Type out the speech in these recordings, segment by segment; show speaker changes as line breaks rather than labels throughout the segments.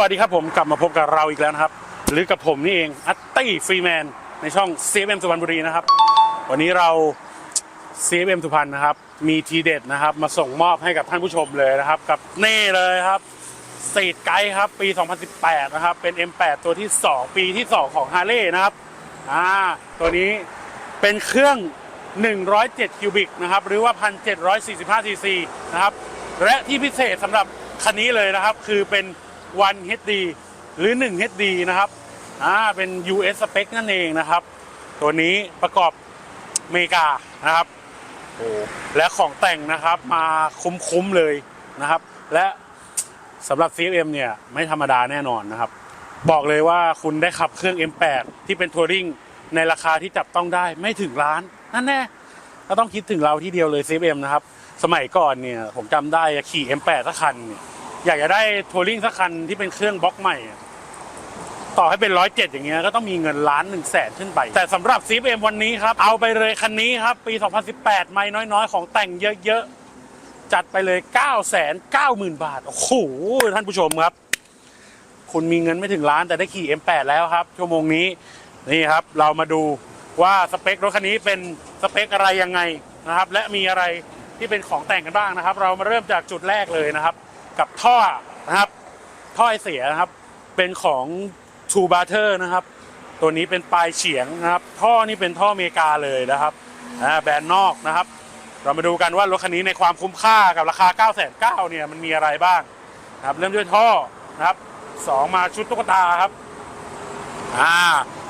วัสดีครับผมกลับมาพบกับเราอีกแล้วนะครับ หรือกับผมนี่เองอัตตี้ฟรีแมนในช่อง CFM สุพรรณบุรีนะครับ วันนี้เรา CFM สุพรรณนะครับ มีทีเด็ดนะครับ มาส่งมอบให้กับท่านผู้ชมเลยนะครับ กับเน่เลยครับสตรีทไกด์ครับปี 2018 นะครับ เป็น M8 ตัวที่ 2 ปีที่ 2 ของ h a r l e y นะครับอ่าตัวนี้เป็นเครื่อง 107 คิวบิกนะครับ หรือว่า 1,745ซีซีนะครับ และที่พิเศษสำหรับคันนี้เลยนะครับ คือเป็น 1 HD หรือ 1 HD นะครับอ่าเป็น US spec นั่นเองนะครับ ตัวนี้ประกอบอเมริกานะครับโอ้และของแต่งนะครับมาคุ้มๆเลยนะครับ และสำหรับ CFM เนี่ยไม่ธรรมดาแน่นอนนะครับ บอกเลยว่าคุณได้ขับเครื่อง M8 ที่เป็นทัวริงในราคาที่จับต้องได้ไม่ถึงล้าน นั่นแน่ก็ต้องคิดถึงเราที่เดียวเลย CFM นะครับ สมัยก่อนเนี่ยผมจำได้ขี่ M8 สักคันเนี่ย อยากจะได้ทัวริงสักคันที่เป็นเครื่องบล็อกใหม่ ต่อให้เป็นร้อยเจ็ดอย่างเงี้ยก็ต้องมีเงินล้านหนึ่งแสนขึ้นไป แต่สำหรับ CFM วันนี้ครับ เอาไปเลยคันนี้ครับ ปี 2018 ไม่น้อยๆ ของแต่งเยอะๆ จัดไปเลย 9 9 0 0 0 0 บาท โอ้โห ท่านผู้ชมครับ คุณมีเงินไม่ถึงล้านแต่ได้ขี่ M8 แล้วครับ ชั่วโมงนี้นี่ครับเรามาดูว่าสเปครถคันนี้เป็นสเปคอะไรยังไงนะครับ และมีอะไรที่เป็นของแต่งกันบ้างนะครับ เรามาเริ่มจากจุดแรกเลยนะครับ กับท่อนะครับท่อไอเสียนะครับ เป็นของทูบาเทอร์นะครับ ตัวนี้เป็นปลายเฉียงนะครับ ท่อนี่เป็นท่ออเมริกาเลยนะครับแบรนด์นอกนะครับ เรามาดูกันว่ารถคันนี้ในความคุ้มค่ากับราคา 9 9 0 0เนี่ยมันมีอะไรบ้างนะครับ เริ่มด้วยท่อนะครับสองมาชุดตุ๊กตาครับอ่า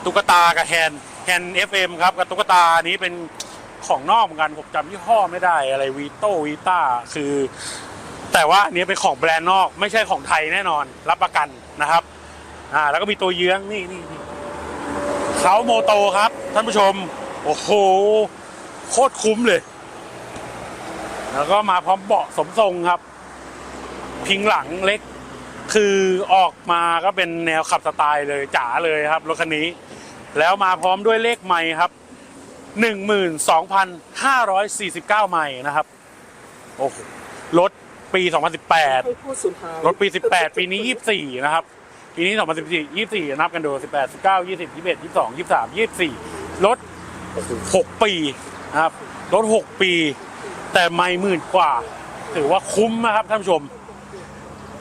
ตุ๊กตากับแฮนแฮนด์ FM ครับกับตุ๊กตานี้เป็นของนอกเหมือนกันผมจำยี่ห้อไม่ได้อะไรวีโต้วีต้าคือ แต่ว่าอันนี้เป็นของแบรนด์นอก ไม่ใช่ของไทยแน่นอน รับประกันนะครับอ่าแล้วก็มีตัวเยื้องนี่นี่เขาโมโตครับท่านผู้ชม โอ้โห โคตรคุ้มเลย แล้วก็มาพร้อมเบาะสมทรงครับ พิงหลังเล็ก คือออกมาก็เป็นแนวขับสไตล์เลยจ๋าเลยครับรถคันนี้ แล้วมาพร้อมด้วยเลขไมค์ครับ12,549 ไมล์นะครับ โอ้โหรถ ปี2018
ให้พูดสุดท้าย
รถปี 18 ปีนี้ 24 นะครับ ปีนี้ 2014 24 นับกันดู 18 19 20 21 22 23 24 รถ 6 ปีนะครับ รถ 6 ปี แต่ไม่หมื่นกว่า ถือว่าคุ้มนะครับท่านผู้ชม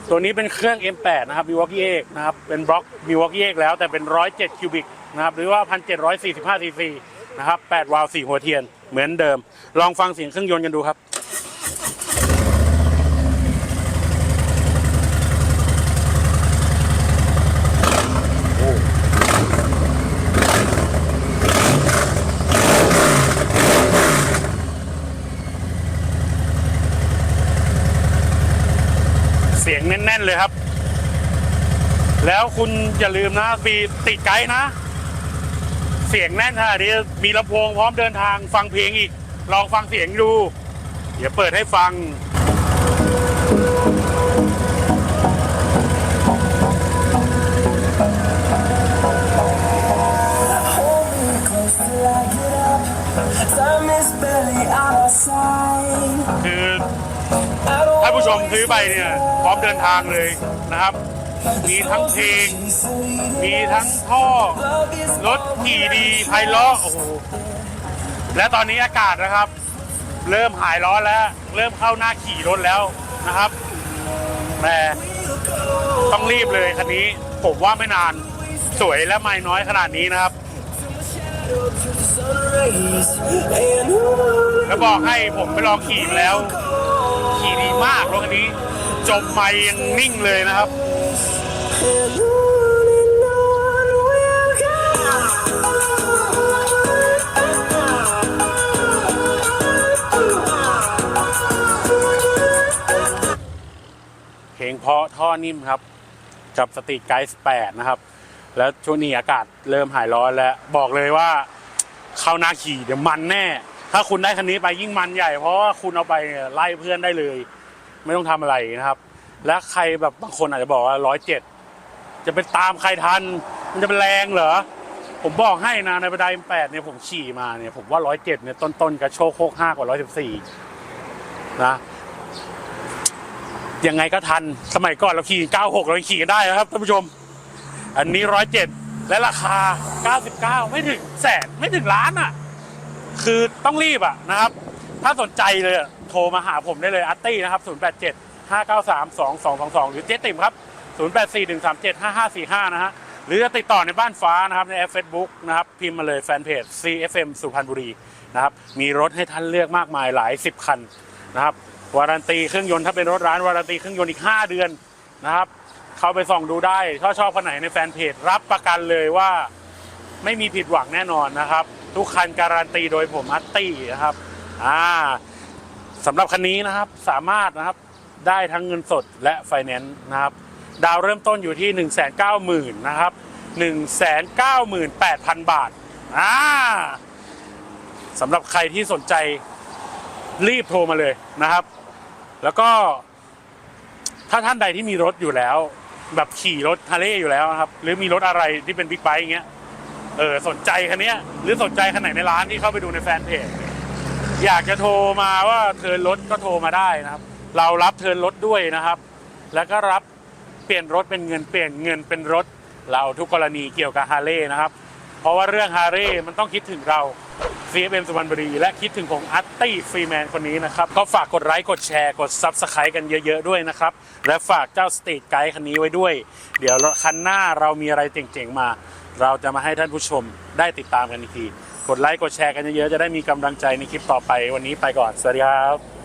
ตัวนี้เป็นเครื่อง M8 นะครับ Milwaukee X นะครับ เป็นบล็อก Milwaukee X แล้วแต่เป็น 107 คิวบิกนะครับ หรือว่า 1,745 ซีซีนะครับ 8 วาล์ว4หัวเทียน เหมือนเดิม ลองฟังเสียงเครื่องยนต์กันดูครับ เสียงแน่น ๆ เลยครับ แล้วคุณอย่าลืมนะมีติดไกด์นะ เสียงแน่นขนาดนี้มีลำโพงพร้อมเดินทางฟังเพลงอีก ลองฟังเสียงดู เดี๋ยวเปิดให้ฟัง
Hold me close till I get up. Time is barely on our side.
คือ
I don't
ท่านผู้ชมซื้อไปเนี่ยพร้อมเดินทางเลยนะครับ มีทั้งเพลง มีทั้งท่อ รถขี่ดีไพเราะโอ้โห และตอนนี้อากาศนะครับ เริ่มหายร้อนแล้ว เริ่มเข้าหน้าขี่รถแล้วนะครับแต่ต้องรีบเลยคันนี้ผมว่าไม่นานสวยและไม่น้อยขนาดนี้นะครับ แล้วบอกให้ผมไปลองขี่แล้ว ขี่ดีมากรถคันนี้จมไม่ยังนิ่งเลยนะครับเพลงเพราะท่อนิ่มครับ กับสตรีทไกด์8นะครับ แล้วช่วงนี้อากาศเริ่มหายร้อนแล้ว บอกเลยว่าเข้าหน้าขี่เดี๋ยวมันแน่ ถ้าคุณได้คันนี้ไปยิ่งมันใหญ่ เพราะว่าคุณเอาไปไล่เพื่อนได้เลย ไม่ต้องทำอะไรนะครับ และใครแบบบางคนอาจจะบอกว่าร้อยเจ็ดจะไปตามใครทัน มันจะเป็นแรงเหรอผมบอกให้นะในบันไดแปดเนี่ยผมขี่มาเนี่ยผมว่าร้อยเจ็ดเนี่ยต้นๆกระโชกโคกห้ากว่าร้อยสิบสี่นะยังไงก็ทันสมัยก่อนเราขี่96เราขี่กันได้นะครับท่านผู้ชม อันนี้107และราคา99ไม่ถึงแสนไม่ถึงล้านอะ คือต้องรีบอะนะครับ ถ้าสนใจเลยอะโทรมาหาผมได้เลยอาร์ตี้นะครับ 087 593 2222 หรือเจ๊ติ่มครับ 084 137 5545 นะฮะ หรือจะติดต่อในบ้านฟ้านะครับในแอป Facebook นะครับ พิมพ์มาเลยแฟนเพจ CFM สุพรรณบุรีนะครับ มีรถให้ท่านเลือกมากมายหลายสิบคันนะครับ วารันตีเครื่องยนต์ถ้าเป็นรถร้านวารันตีเครื่องยนต์อีก 5 เดือนนะครับ เข้าไปส่องดูได้ถ้าชอบคันไหนในแฟนเพจรับประกันเลยว่าไม่มีผิดหวังแน่นอนนะครับ ทุกคันการันตีโดยผมอัตตี้นะครับอ่าสำหรับคันนี้นะครับสามารถนะครับได้ทั้งเงินสดและไฟแนนซ์นะครับ ดาวเริ่มต้นอยู่ที่ 1 9 0 0 0 0นะครับ1 9 8 0 0 0 บาทอ่าสำหรับใครที่สนใจรีบโทรมาเลยนะครับ แล้วก็ถ้าท่านใดที่มีรถอยู่แล้ว แบบขี่รถฮาร์เลอยู่แล้วนะครับ หรือมีรถอะไรที่เป็นบิ๊กไบค์อย่างเงี้ย เออสนใจคันนี้หรือสนใจคันไหนในร้านที่เข้าไปดูในแฟนเพจอยากจะโทรมาว่าเทินรถก็โทรมาได้นะครับ เรารับเทินรถด้วยนะครับ แล้วก็รับเปลี่ยนรถเป็นเงินเปลี่ยนเงินเป็นรถ เราทุกกรณีเกี่ยวกับฮาร์เลย์นะครับ เพราะว่าเรื่องฮาร์เลย์มันต้องคิดถึงเรา CFM สุพรรณบุรีและคิดถึงผมอัตตี้ฟรีแมนคนนี้นะครับ ก็ฝากกดไลค์กดแชร์กด Subscribe กันเยอะๆด้วยนะครับ และฝากเจ้าสตรีทไกด์คันนี้ไว้ด้วย เดี๋ยวคันหน้าเรามีอะไรเจ๋งๆมา เราจะมาให้ท่านผู้ชมได้ติดตามกันอีกที กดไลค์กดแชร์กันเยอะๆจะได้มีกำลังใจในคลิปต่อไปวันนี้ไปก่อนสวัสดีครับ